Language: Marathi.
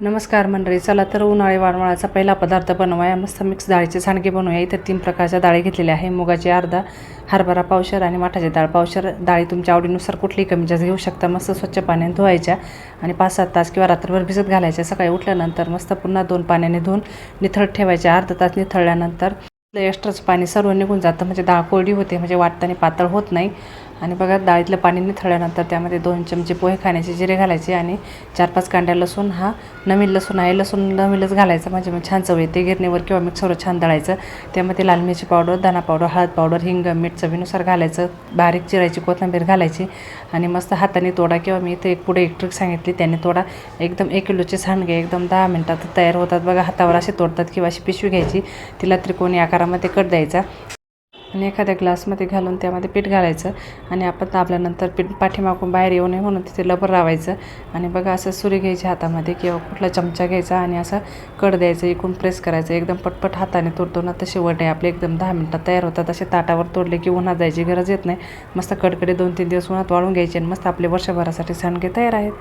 नमस्कार मंडळी चला तर उन्हाळी वाळवणाचा पहिला पदार्थ बनवाया. मस्त मिक्स डाळीचे सांडगे बनवूया. इथं तीन प्रकारच्या डाळी घेतलेल्या आहे. मुगाची अर्धा हरभरा पावशर आणि माठाची डाळ पावशर. डाळी तुमच्या आवडीनुसार कुठलीही कमी जास्त घेऊ शकता. मस्त स्वच्छ पाण्याने धुवायच्या आणि पाच सात तास किंवा रात्रभर भिजत घालायच्या. सकाळी उठल्यानंतर मस्त पुन्हा दोन पाण्याने धुवून निथळत ठेवायच्या अर्धा तास निथळल्यानंतर एक्स्ट्राचं पाणी सर्व निघून जातं. म्हणजे डाळ कोरडी होते म्हणजे वाटताना पातळ होत नाही. आणि बघा डाळीतलं पाणी निथळल्यानंतर त्यामध्ये दोन चमचे पोहे खाण्याचे जिरे घालायचे आणि चार पाच कांड्या लसूण हा नवीन लसूण आहे. लसूण नवीनच घालायचं म्हणजे मग छान चव येते गिरणीवर किंवा मिक्सरवर छान दळायचं. त्यामध्ये लाल मिरची पावडर दाणा पावडर हळद पावडर हिंग मीठ चवीनुसार घालायचं. बारीक चिरायची कोथिंबीर घालायची आणि मस्त हाताने तोडा किंवा मी इथे एक पुढे एक ट्रिक सांगितली त्याने तोडा. एकदम एक किलोचे सांडगे एकदम दहा मिनटात तयार होतात. बघा हातावर असे तोडतात किंवा अशी पिशवी घ्यायची. तिला त्रिकोणी आकारामध्ये कट द्यायचा. आणि एखाद्या ग्लासमध्ये घालून त्यामध्ये पीठ घालायचं आणि आपण दाबल्यानंतर पीठ पाठीमागून बाहेर येऊ नये म्हणून तिथे लबर लावायचं. आणि बघा असं सुरी घ्यायची हातामध्ये किंवा कुठला चमचा घ्यायचा आणि असं कड द्यायचं इकडून प्रेस करायचं. एकदम पटपट हाताने तोडतो ना तसे वडे आपले एकदम दहा मिनटात तयार होतात. असे ताटावर तोडले की उन्हात जायची गरज येत नाही. मस्त कडकडे दोन तीन दिवस उन्हात वाळून घ्यायचे आणि मस्त आपले वर्षभरासाठी सांडगे तयार आहेत.